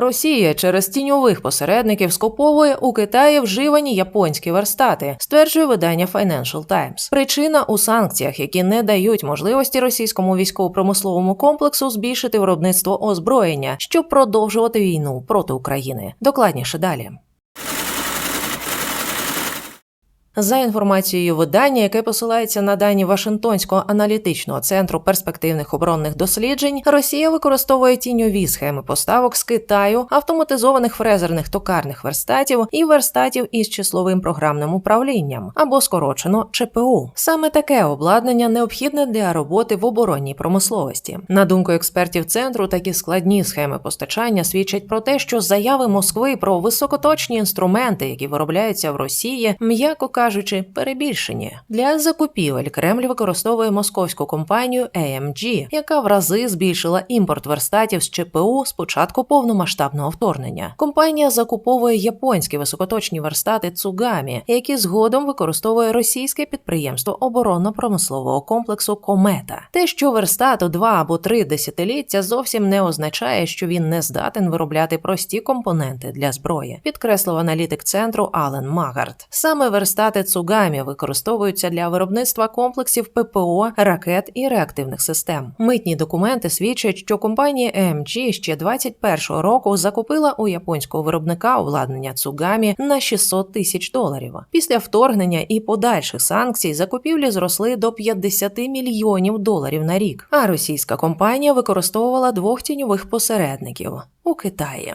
Росія через тіньових посередників скуповує у Китаї вживані японські верстати, стверджує видання Financial Times. Причина у санкціях, які не дають можливості російському військово-промисловому комплексу збільшити виробництво озброєння, щоб продовжувати війну проти України. Докладніше далі. За інформацією видання, яке посилається на дані Вашингтонського аналітичного центру перспективних оборонних досліджень, Росія використовує тіньові схеми поставок з Китаю, автоматизованих фрезерних токарних верстатів і верстатів із числовим програмним управлінням або скорочено ЧПУ. Саме таке обладнання необхідне для роботи в оборонній промисловості. На думку експертів центру, такі складні схеми постачання свідчать про те, що заяви Москви про високоточні інструменти, які виробляються в Росії, м'яко кажучи, перебільшені. Для закупівель Кремль використовує московську компанію AMG, яка в рази збільшила імпорт верстатів з ЧПУ з початку повномасштабного вторгнення. Компанія закуповує японські високоточні верстати Цугамі, які згодом використовує російське підприємство оборонно-промислового комплексу Комета. Те, що верстат у два або три десятиліття зовсім не означає, що він не здатен виробляти прості компоненти для зброї, підкреслив аналітик центру Ален Магард. Саме верстати Цугамі використовуються для виробництва комплексів ППО, ракет і реактивних систем. Митні документи свідчать, що компанія AMG ще 21-го року закупила у японського виробника обладнання Цугамі на 600 тисяч доларів. Після вторгнення і подальших санкцій закупівлі зросли до 50 мільйонів доларів на рік. А російська компанія використовувала двох тіньових посередників у Китаї.